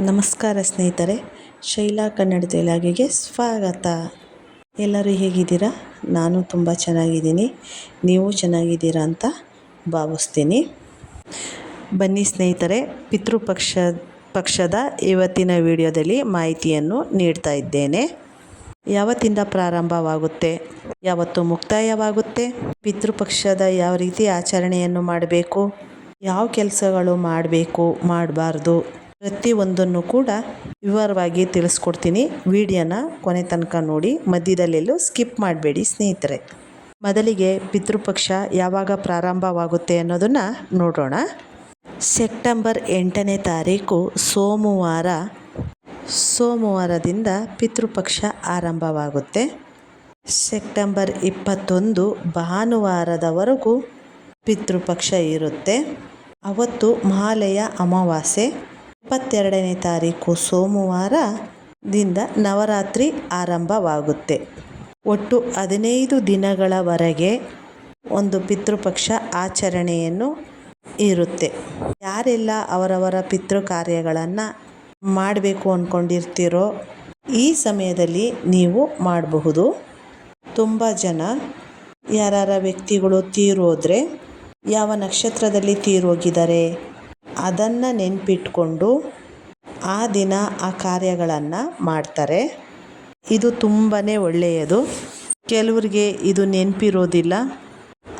ನಮಸ್ಕಾರ ಸ್ನೇಹಿತರೆ, ಶೈಲಾ ಕನ್ನಡ ತೈಲಾಗಿಗೆ ಸ್ವಾಗತ. ಎಲ್ಲರೂ ಹೇಗಿದ್ದೀರಾ? ನಾನು ತುಂಬ ಚೆನ್ನಾಗಿದ್ದೀನಿ. ನೀವು ಚೆನ್ನಾಗಿದ್ದೀರಾ ಅಂತ ಭಾವಿಸ್ತೀನಿ. ಬನ್ನಿ ಸ್ನೇಹಿತರೆ, ಪಿತೃಪಕ್ಷ, ಪಕ್ಷದ ಇವತ್ತಿನ ವಿಡಿಯೋದಲ್ಲಿ ಮಾಹಿತಿಯನ್ನು ನೀಡ್ತಾ ಇದ್ದೇನೆ. ಯಾವತ್ತಿಂದ ಪ್ರಾರಂಭವಾಗುತ್ತೆ? ಯಾವತ್ತು ಮುಕ್ತಾಯವಾಗುತ್ತೆ? ಪಿತೃಪಕ್ಷದ ಯಾವ ರೀತಿ ಆಚರಣೆಯನ್ನು ಮಾಡಬೇಕು? ಯಾವ ಕೆಲಸಗಳು ಮಾಡಬೇಕು, ಮಾಡಬಾರ್ದು? ಪ್ರತಿಯೊಂದನ್ನು ಕೂಡ ವಿವರವಾಗಿ ತಿಳಿಸ್ಕೊಡ್ತೀನಿ. ವಿಡಿಯೋನ ಕೊನೆ ತನಕ ನೋಡಿ. ಮಧ್ಯದಲ್ಲೆಲ್ಲೂ ಸ್ಕಿಪ್ ಮಾಡಬೇಡಿ ಸ್ನೇಹಿತರೆ. ಮೊದಲಿಗೆ ಪಿತೃಪಕ್ಷ ಯಾವಾಗ ಪ್ರಾರಂಭವಾಗುತ್ತೆ ಅನ್ನೋದನ್ನು ನೋಡೋಣ. ಸೆಪ್ಟೆಂಬರ್ ಎಂಟನೇ ತಾರೀಕು ಸೋಮವಾರ, ಸೋಮವಾರದಿಂದ ಪಿತೃಪಕ್ಷ ಆರಂಭವಾಗುತ್ತೆ. ಸೆಪ್ಟೆಂಬರ್ ಇಪ್ಪತ್ತೊಂದು ಭಾನುವಾರದವರೆಗೂ ಪಿತೃಪಕ್ಷ ಇರುತ್ತೆ. ಅವತ್ತು ಮಹಾಲಯ ಅಮಾವಾಸ್ಯೆ. ಇಪ್ಪತ್ತೆರಡನೇ ತಾರೀಕು ಸೋಮವಾರದಿಂದ ನವರಾತ್ರಿ ಆರಂಭವಾಗುತ್ತೆ. ಒಟ್ಟು ಹದಿನೈದು ದಿನಗಳವರೆಗೆ ಒಂದು ಪಿತೃಪಕ್ಷ ಆಚರಣೆಯನ್ನು ಇರುತ್ತೆ. ಯಾರೆಲ್ಲ ಅವರವರ ಪಿತೃ ಕಾರ್ಯಗಳನ್ನು ಮಾಡಬೇಕು ಅಂದ್ಕೊಂಡಿರ್ತೀರೋ ಈ ಸಮಯದಲ್ಲಿ ನೀವು ಮಾಡಬಹುದು. ತುಂಬ ಜನ ಯಾರಾರ ವ್ಯಕ್ತಿಗಳು ತೀರೋದ್ರೆ ಯಾವ ನಕ್ಷತ್ರದಲ್ಲಿ ತೀರೋಗಿದ್ದಾರೆ? ಅದನ್ನು ನೆನಪಿಟ್ಕೊಂಡು ಆ ದಿನ ಆ ಕಾರ್ಯಗಳನ್ನು ಮಾಡ್ತಾರೆ. ಇದು ತುಂಬಾ ಒಳ್ಳೆಯದು. ಕೆಲವ್ರಿಗೆ ಇದು ನೆನಪಿರೋದಿಲ್ಲ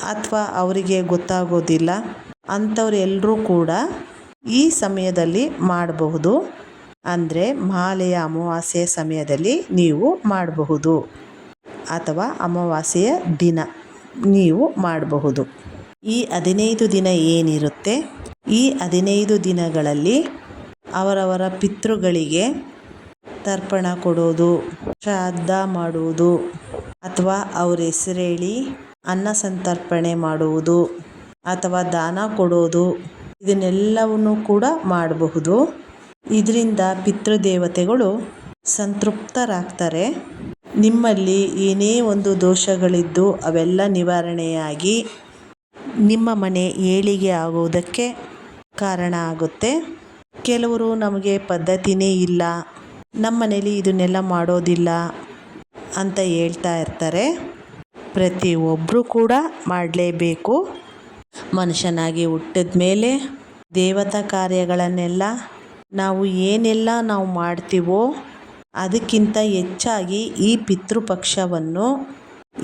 ಅಥವಾ ಅವರಿಗೆ ಗೊತ್ತಾಗೋದಿಲ್ಲ. ಅಂಥವ್ರೆಲ್ಲರೂ ಕೂಡ ಈ ಸಮಯದಲ್ಲಿ ಮಾಡಬಹುದು. ಅಂದರೆ ಮಾಲೆಯ ಅಮಾವಾಸ್ಯೆ ಸಮಯದಲ್ಲಿ ನೀವು ಮಾಡಬಹುದು. ಅಥವಾ ಅಮಾವಾಸ್ಯೆಯ ದಿನ ನೀವು ಮಾಡಬಹುದು. ಈ ಹದಿನೈದು ದಿನ ಏನಿರುತ್ತೆ? ಈ ಹದಿನೈದು ದಿನಗಳಲ್ಲಿ ಅವರವರ ಪಿತೃಗಳಿಗೆ ತರ್ಪಣ ಕೊಡೋದು ಶ್ರಾದ್ದ ಮಾಡುವುದು ಅಥವಾ ಅವ್ರ ಹೆಸರೇಳಿ ಅನ್ನ ಸಂತರ್ಪಣೆ ಮಾಡುವುದು ಅಥವಾ ದಾನ ಕೊಡೋದು ಇದನ್ನೆಲ್ಲವನ್ನು ಕೂಡ ಮಾಡಬಹುದು. ಇದರಿಂದ ಪಿತೃದೇವತೆಗಳು ಸಂತೃಪ್ತರಾಗ್ತಾರೆ. ನಿಮ್ಮಲ್ಲಿ ಏನೇ ಒಂದು ದೋಷಗಳಿದ್ದು ಅವೆಲ್ಲ ನಿವಾರಣೆಯಾಗಿ ನಿಮ್ಮ ಮನೆ ಏಳಿಗೆ ಆಗುವುದಕ್ಕೆ ಕಾರಣ ಆಗುತ್ತೆ. ಕೆಲವರು ನಮಗೆ ಪದ್ಧತಿನೇ ಇಲ್ಲ. ನಮ್ಮ ಮನೇಲಿ ಇದನ್ನೆಲ್ಲ ಮಾಡೋದಿಲ್ಲ ಅಂತ ಹೇಳ್ತಾ ಇರ್ತಾರೆ. ಪ್ರತಿಯೊಬ್ಬರು ಕೂಡ ಮಾಡಲೇಬೇಕು. ಮನುಷ್ಯನಾಗಿ ಹುಟ್ಟಿದ ಮೇಲೆ ದೇವತಾ ಕಾರ್ಯಗಳನ್ನೆಲ್ಲ ನಾವು ಏನೆಲ್ಲ ನಾವು ಮಾಡ್ತೀವೋ ಅದಕ್ಕಿಂತ ಹೆಚ್ಚಾಗಿ ಈ ಪಿತೃಪಕ್ಷವನ್ನು,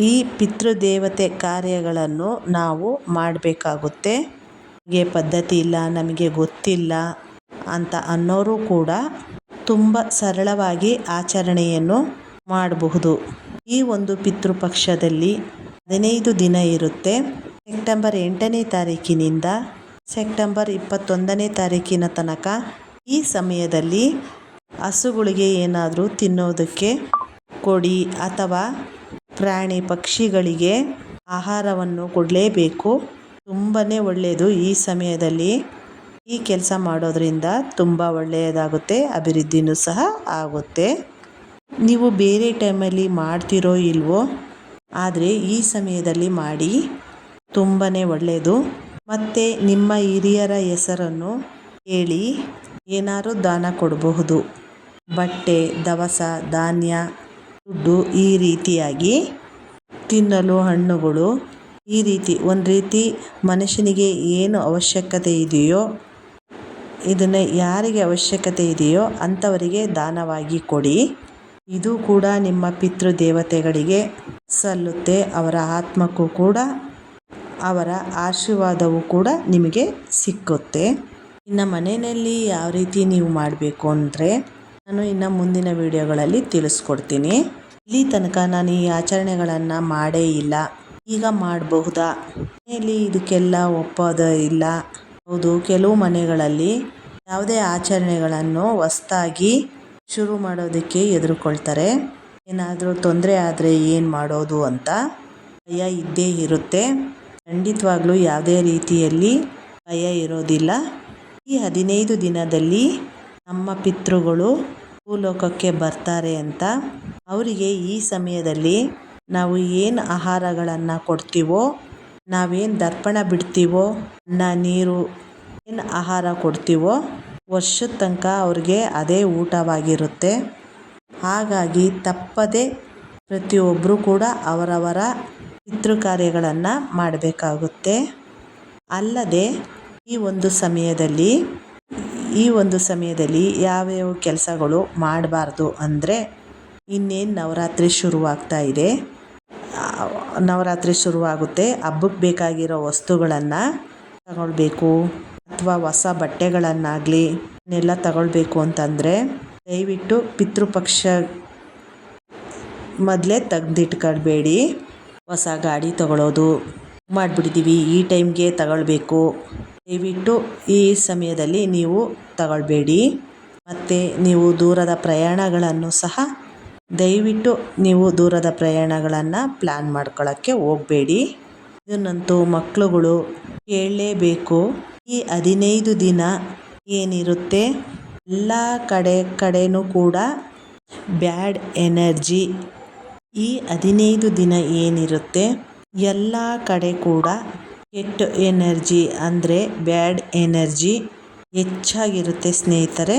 ಈ ಪಿತೃದೇವತೆ ಕಾರ್ಯಗಳನ್ನು ನಾವು ಮಾಡಬೇಕಾಗುತ್ತೆ. ನಮಗೆ ಪದ್ಧತಿ ಇಲ್ಲ, ನಮಗೆ ಗೊತ್ತಿಲ್ಲ ಅಂತ ಅನ್ನೋರು ಕೂಡ ತುಂಬ ಸರಳವಾಗಿ ಆಚರಣೆಯನ್ನು ಮಾಡಬಹುದು. ಈ ಒಂದು ಪಿತೃಪಕ್ಷದಲ್ಲಿ ಹದಿನೈದು ದಿನ ಇರುತ್ತೆ. ಸೆಪ್ಟೆಂಬರ್ ಎಂಟನೇ ತಾರೀಕಿನಿಂದ ಸೆಪ್ಟೆಂಬರ್ ಇಪ್ಪತ್ತೊಂದನೇ ತಾರೀಕಿನ ತನಕ ಈ ಸಮಯದಲ್ಲಿ ಹಸುಗಳಿಗೆ ಏನಾದರೂ ತಿನ್ನೋದಕ್ಕೆ ಕೊಡಿ ಅಥವಾ ಪ್ರಾಣಿ ಪಕ್ಷಿಗಳಿಗೆ ಆಹಾರವನ್ನು ಕೊಡಲೇಬೇಕು. ತುಂಬಾ ಒಳ್ಳೆಯದು ಈ ಸಮಯದಲ್ಲಿ ಈ ಕೆಲಸ ಮಾಡೋದರಿಂದ ತುಂಬ ಒಳ್ಳೆಯದಾಗುತ್ತೆ ಅಭಿವೃದ್ಧಿಯೂ ಸಹ ಆಗುತ್ತೆ. ನೀವು ಬೇರೆ ಟೈಮಲ್ಲಿ ಮಾಡ್ತಿರೋ ಇಲ್ವೋ, ಆದರೆ ಈ ಸಮಯದಲ್ಲಿ ಮಾಡಿ ತುಂಬಾ ಒಳ್ಳೆಯದು ಮತ್ತು ನಿಮ್ಮ ಹಿರಿಯರ ಹೆಸರನ್ನು ಹೇಳಿ, ಏನಾದರೂ ದಾನ ಕೊಡಬಹುದು. ಬಟ್ಟೆ, ದವಸ, ಧಾನ್ಯ, ದುಡ್ಡು ಈ ರೀತಿಯಾಗಿ ತಿನ್ನಲು ಹಣ್ಣುಗಳು ಈ ರೀತಿ, ಒಂದು ರೀತಿ ಮನುಷ್ಯನಿಗೆ ಏನು ಅವಶ್ಯಕತೆ ಇದೆಯೋ, ಇದನ್ನು ಯಾರಿಗೆ ಅವಶ್ಯಕತೆ ಇದೆಯೋ ಅಂಥವರಿಗೆ ದಾನವಾಗಿ ಕೊಡಿ. ಇದು ಕೂಡ ನಿಮ್ಮ ಪಿತೃ ದೇವತೆಗಳಿಗೆ ಸಲ್ಲುತ್ತೆ, ಅವರ ಆತ್ಮಕ್ಕೂ ಕೂಡ, ಅವರ ಆಶೀರ್ವಾದವೂ ಕೂಡ ನಿಮಗೆ ಸಿಕ್ಕುತ್ತೆ. ಇನ್ನು ಮನೆಯಲ್ಲಿ ಯಾವ ರೀತಿ ನೀವು ಮಾಡಬೇಕು ಅಂದರೆ, ನಾನು ಇನ್ನು ಮುಂದಿನ ವೀಡಿಯೋಗಳಲ್ಲಿ ತಿಳಿಸ್ಕೊಡ್ತೀನಿ. ಇಲ್ಲಿ ತನಕ ನಾನು ಈ ಆಚರಣೆಗಳನ್ನು ಮಾಡೇ ಇಲ್ಲ. ಈಗ ಮಾಡಬಹುದಾ? ಮನೆಯಲ್ಲಿ ಇದಕ್ಕೆಲ್ಲ ಒಪ್ಪೋದು ಇಲ್ಲ. ಹೌದು, ಕೆಲವು ಮನೆಗಳಲ್ಲಿ ಯಾವುದೇ ಆಚರಣೆಗಳನ್ನು ಹೊಸ್ದಾಗಿ ಶುರು ಮಾಡೋದಕ್ಕೆ ಹೆದರ್ಕೊಳ್ತಾರೆ ಏನಾದರೂ ತೊಂದರೆ ಆದರೆ ಏನು ಮಾಡೋದು ಅಂತ ಭಯ ಇದ್ದೇ ಇರುತ್ತೆ. ಖಂಡಿತವಾಗ್ಲೂ ಯಾವುದೇ ರೀತಿಯಲ್ಲಿ ಭಯ ಇರೋದಿಲ್ಲ. ಈ ಹದಿನೈದು ದಿನದಲ್ಲಿ ನಮ್ಮ ಪಿತೃಗಳು ಭೂಲೋಕಕ್ಕೆ ಬರ್ತಾರೆ ಅಂತ ಅವರಿಗೆ ಈ ಸಮಯದಲ್ಲಿ ನಾವು ಏನು ಆಹಾರಗಳನ್ನು ಕೊಡ್ತೀವೋ, ನಾವೇನು ದರ್ಪಣ ಬಿಡ್ತೀವೋ ಅನ್ನ ನೀರು ಏನು ಆಹಾರ ಕೊಡ್ತೀವೋ, ವರ್ಷದ ತನಕ ಅವ್ರಿಗೆ ಅದೇ ಊಟವಾಗಿರುತ್ತೆ. ಹಾಗಾಗಿ ತಪ್ಪದೆ ಪ್ರತಿಯೊಬ್ಬರು ಕೂಡ ಅವರವರ ಪಿತೃ ಕಾರ್ಯಗಳನ್ನು ಮಾಡಬೇಕಾಗುತ್ತೆ. ಅಲ್ಲದೆ ಈ ಒಂದು ಸಮಯದಲ್ಲಿ, ಈ ಒಂದು ಸಮಯದಲ್ಲಿ ಯಾವ್ಯಾವ ಕೆಲಸಗಳು ಮಾಡಬಾರ್ದು ಅಂದರೆ ಇನ್ನೇನು ನವರಾತ್ರಿ ಶುರುವಾಗ್ತಾ ಇದೆ. ನವರಾತ್ರಿ ಶುರುವಾಗುತ್ತೆ. ಹಬ್ಬಕ್ಕೆ ಬೇಕಾಗಿರೋ ವಸ್ತುಗಳನ್ನು ತಗೊಳ್ಬೇಕು. ಅಥವಾ ಹೊಸ ಬಟ್ಟೆಗಳನ್ನಾಗಲಿ ಇನ್ನೆಲ್ಲ ತಗೊಳ್ಬೇಕು ಅಂತಂದರೆ ದಯವಿಟ್ಟು ಪಿತೃಪಕ್ಷ ಮೊದಲೇ ತೆಗ್ದಿಟ್ಕೊಳ್ಬೇಡಿ. ಹೊಸ ಗಾಡಿ ತಗೊಳ್ಳೋದು ಮಾಡಿಬಿಟ್ಟಿದ್ದೀವಿ ಈ ಟೈಮ್ಗೆ ತಗೊಳ್ಬೇಕು. ದಯವಿಟ್ಟು ಈ ಸಮಯದಲ್ಲಿ ನೀವು ತಗೊಳ್ಬೇಡಿ. ಮತ್ತು ನೀವು ದೂರದ ಪ್ರಯಾಣಗಳನ್ನು ಸಹ ದಯವಿಟ್ಟು ನೀವು ದೂರದ ಪ್ರಯಾಣಗಳನ್ನು ಪ್ಲ್ಯಾನ್ ಮಾಡ್ಕೊಳ್ಳೋಕ್ಕೆ ಹೋಗಬೇಡಿ. ಇದನ್ನಂತೂ ಮಕ್ಕಳುಗಳು ಕೇಳಲೇಬೇಕು. ಈ ಹದಿನೈದು ದಿನ ಏನಿರುತ್ತೆ? ಎಲ್ಲ ಕಡೆ ಕಡೆಯೂ ಕೂಡ ಬ್ಯಾಡ್ ಎನರ್ಜಿ. ಈ ಹದಿನೈದು ದಿನ ಏನಿರುತ್ತೆ? ಎಲ್ಲ ಕಡೆ ಕೂಡ ಕೆಟ್ಟ ಎನರ್ಜಿ ಅಂದರೆ ಬ್ಯಾಡ್ ಎನರ್ಜಿ ಹೆಚ್ಚಾಗಿರುತ್ತೆ ಸ್ನೇಹಿತರೆ.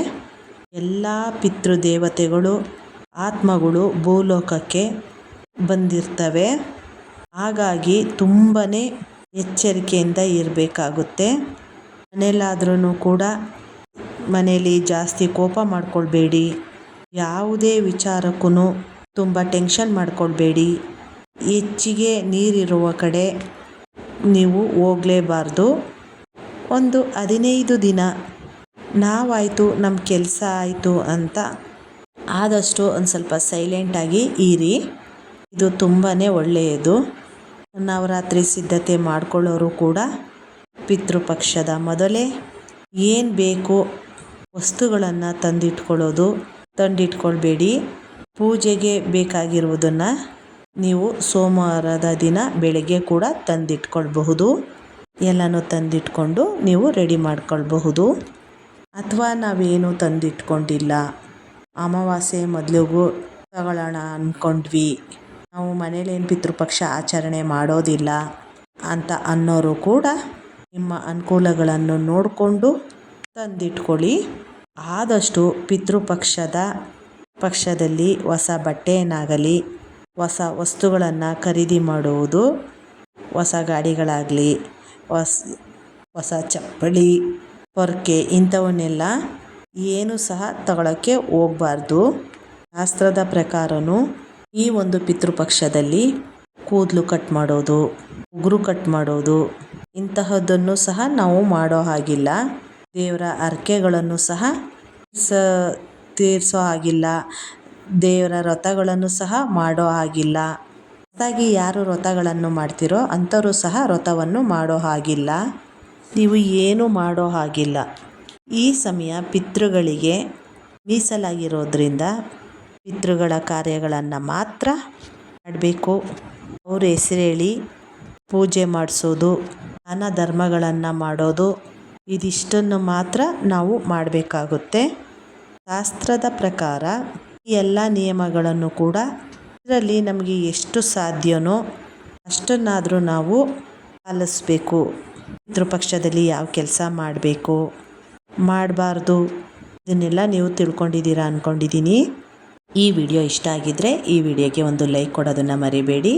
ಎಲ್ಲ ಪಿತೃದೇವತೆಗಳು ಆತ್ಮಗಳು ಭೂಲೋಕಕ್ಕೆ ಬಂದಿರ್ತವೆ. ಹಾಗಾಗಿ ತುಂಬಾ ಎಚ್ಚರಿಕೆಯಿಂದ ಇರಬೇಕಾಗುತ್ತೆ. ಮನೆಯಲ್ಲಾದ್ರೂ ಕೂಡ ಮನೇಲಿ ಜಾಸ್ತಿ ಕೋಪ ಮಾಡ್ಕೊಳ್ಬೇಡಿ. ಯಾವುದೇ ವಿಚಾರಕ್ಕೂ ತುಂಬ ಟೆನ್ಷನ್ ಮಾಡ್ಕೊಳ್ಬೇಡಿ. ಹೆಚ್ಚಿಗೆ ನೀರಿರುವ ಕಡೆ ನೀವು ಹೋಗಲೇಬಾರ್ದು. ಒಂದು ಹದಿನೈದು ದಿನ ನಾವಾಯಿತು ನಮ್ಮ ಕೆಲಸ ಆಯಿತು ಅಂತ ಆದಷ್ಟು ಒಂದು ಸ್ವಲ್ಪ ಸೈಲೆಂಟಾಗಿ ಇರಿ. ಇದು ತುಂಬಾ ಒಳ್ಳೆಯದು. ನವರಾತ್ರಿ ಸಿದ್ಧತೆ ಮಾಡ್ಕೊಳ್ಳೋರು ಕೂಡ ಪಿತೃಪಕ್ಷದ ಮೊದಲೇ. ಏನು ಬೇಕೋ ವಸ್ತುಗಳನ್ನು ತಂದಿಟ್ಕೊಳ್ಳೋದು, ತಂದಿಟ್ಕೊಳ್ಬೇಡಿ. ಪೂಜೆಗೆ ಬೇಕಾಗಿರುವುದನ್ನು ನೀವು ಸೋಮವಾರದ ದಿನ ಬೆಳಗ್ಗೆ ಕೂಡ ತಂದಿಟ್ಕೊಳ್ಬಹುದು. ಎಲ್ಲನೂ ತಂದಿಟ್ಕೊಂಡು ನೀವು ರೆಡಿ ಮಾಡ್ಕೊಳ್ಬಹುದು. ಅಥವಾ ನಾವೇನು ತಂದಿಟ್ಕೊಂಡಿಲ್ಲ. ಅಮಾವಾಸ್ಯೆ ಮೊದಲಿಗೂ ತಗೊಳ್ಳೋಣ ಅಂದ್ಕೊಂಡ್ವಿ ನಾವು ಮನೇಲೇನು ಪಿತೃಪಕ್ಷ ಆಚರಣೆ ಮಾಡೋದಿಲ್ಲ ಅಂತ ಅನ್ನೋರು ಕೂಡ ನಿಮ್ಮ ಅನುಕೂಲಗಳನ್ನು ನೋಡಿಕೊಂಡು ತಂದಿಟ್ಕೊಳ್ಳಿ. ಆದಷ್ಟು ಪಿತೃಪಕ್ಷದ ಪಕ್ಷದಲ್ಲಿ ಹೊಸ ಬಟ್ಟೆಯನ್ನಾಗಲಿ, ಹೊಸ ವಸ್ತುಗಳನ್ನು ಖರೀದಿ ಮಾಡುವುದು, ಹೊಸ ಗಾಡಿಗಳಾಗಲಿ, ಹೊಸ ಹೊಸ ಚಪ್ಪಲಿ, ಪೊರ್ಕೆ ಇಂಥವನ್ನೆಲ್ಲ ಏನು ಸಹ ತಗೊಳ್ಳೋಕ್ಕೆ ಹೋಗಬಾರ್ದು. ಶಾಸ್ತ್ರದ ಪ್ರಕಾರವೂ ಈ ಒಂದು ಪಿತೃಪಕ್ಷದಲ್ಲಿ ಕೂದಲು ಕಟ್ ಮಾಡೋದು, ಉಗುರು ಕಟ್ ಮಾಡೋದು, ಇಂತಹದ್ದನ್ನು ಸಹ ನಾವು ಮಾಡೋ ಹಾಗಿಲ್ಲ. ದೇವರ ಅರ್ಕೆಗಳನ್ನು ಸಹ ಸ, ತೀರಿಸೋ ಹಾಗಿಲ್ಲ. ದೇವರ ವ್ರತಗಳನ್ನು ಸಹ ಮಾಡೋ ಹಾಗಿಲ್ಲ. ಹೊಸದಾಗಿ ಯಾರು ವ್ರತಗಳನ್ನು ಮಾಡ್ತಿರೋ ಅಂಥವರು ಸಹ ವ್ರತವನ್ನು ಮಾಡೋ ಹಾಗಿಲ್ಲ. ನೀವು ಏನೂ ಮಾಡೋ ಹಾಗಿಲ್ಲ. ಈ ಸಮಯ ಪಿತೃಗಳಿಗೆ ಮೀಸಲಾಗಿರೋದ್ರಿಂದ ಪಿತೃಗಳ ಕಾರ್ಯಗಳನ್ನು ಮಾತ್ರ ಮಾಡಬೇಕು. ಅವ್ರ ಹೆಸರೇಳಿ ಪೂಜೆ ಮಾಡಿಸೋದು, ದಾನ ಧರ್ಮಗಳನ್ನು ಮಾಡೋದು, ಇದಿಷ್ಟನ್ನು ಮಾತ್ರ ನಾವು ಮಾಡಬೇಕಾಗುತ್ತೆ. ಶಾಸ್ತ್ರದ ಪ್ರಕಾರ ಈ ಎಲ್ಲ ನಿಯಮಗಳನ್ನು ಕೂಡ ಇದರಲ್ಲಿ ನಮಗೆ ಎಷ್ಟು ಸಾಧ್ಯವೋ ಅಷ್ಟನ್ನಾದರೂ ನಾವು ಪಾಲಿಸ್ಬೇಕು. ಪಿತೃಪಕ್ಷದಲ್ಲಿ ಯಾವ ಕೆಲಸ ಮಾಡಬೇಕು? ಮಾಡಬಾರ್ದು. ಇದನ್ನೆಲ್ಲ ನೀವು ತಿಳ್ಕೊಂಡಿದ್ದೀರಾ ಅಂದ್ಕೊಂಡಿದ್ದೀನಿ ಈ ವಿಡಿಯೋ ಇಷ್ಟ ಆಗಿದ್ದರೆ ಈ ವಿಡಿಯೋಗೆ ಒಂದು ಲೈಕ್ ಕೊಡೋದನ್ನು ಮರಿಬೇಡಿ.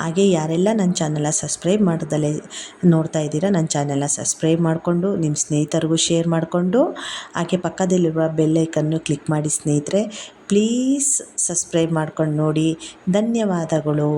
ಹಾಗೆ ಯಾರೆಲ್ಲ ನನ್ನ ಚಾನಲ್ನ ಸಬ್ಸ್ಕ್ರೈಬ್ ಮಾಡ್ದಲೇ ನೋಡ್ತಾ ಇದ್ದೀರಾ, ನನ್ನ ಚಾನಲ್ನ ಸಬ್ಸ್ಕ್ರೈಬ್ ಮಾಡಿಕೊಂಡು ನಿಮ್ಮ ಸ್ನೇಹಿತರಿಗೂ ಶೇರ್ ಮಾಡಿಕೊಂಡು, ಹಾಗೆ ಪಕ್ಕದಲ್ಲಿರುವ ಬೆಲ್ಲೈಕನ್ನು ಕ್ಲಿಕ್ ಮಾಡಿ ಸ್ನೇಹಿತರೆ ಪ್ಲೀಸ್ ಸಬ್ಸ್ಕ್ರೈಬ್ ಮಾಡ್ಕೊಂಡು ನೋಡಿ. ಧನ್ಯವಾದಗಳು.